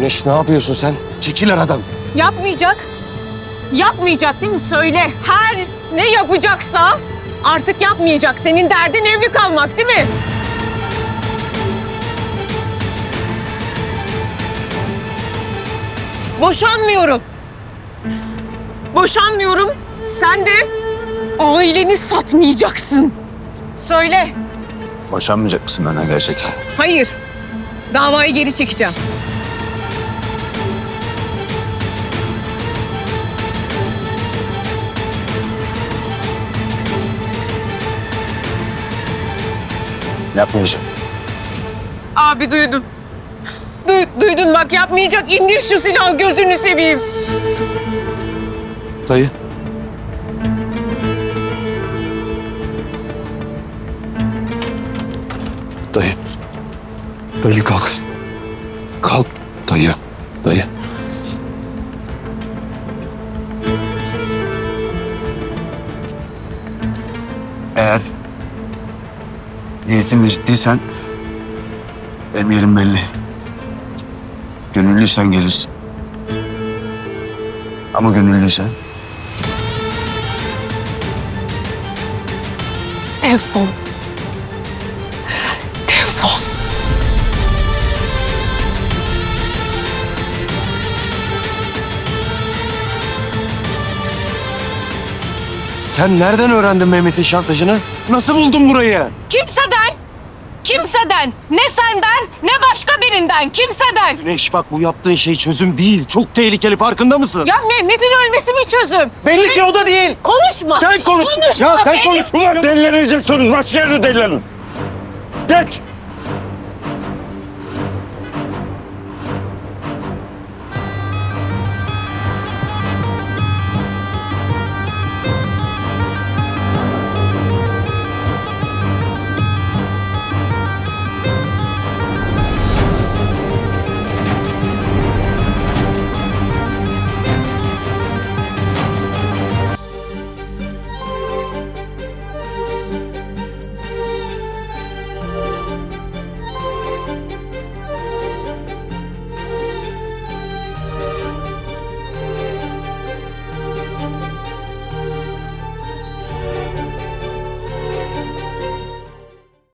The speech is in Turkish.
Güneş ne yapıyorsun sen? Çekil aradan. Yapmayacak. Yapmayacak değil mi? Söyle. Her ne yapacaksa artık yapmayacak. Senin derdin evli kalmak değil mi? Boşanmıyorum. Boşanmıyorum. Sen de aileni satmayacaksın. Söyle. Boşanmayacak mısın benden gerçekten? Hayır. Davayı geri çekeceğim. Yapmayacağım. Abi duydum. Du- duydun bak yapmayacak. İndir şu silahı gözünü seveyim. Dayı. Dayı. Dayı kalk. Kalk dayı. Dayı. Eğer niyetinde ciddiysen benim yerim belli. Gönüllüysen gelirsin. Ama gönüllüysen Defol. Defol. Sen nereden öğrendin Mehmet'in şantajını? Nasıl buldun burayı? Kimseden, kimseden, ne senden ne başka birinden, kimseden. Güneş bak bu yaptığın şey çözüm değil. Çok tehlikeli farkında mısın? Ya Mehmet'in ölmesi mi çözüm? Belli ki o da değil. Konuşma. Sen konuş. Konuşma. Ya sen konuş. Ulan delileneceksiniz. Başka yerde delilenin. Geç.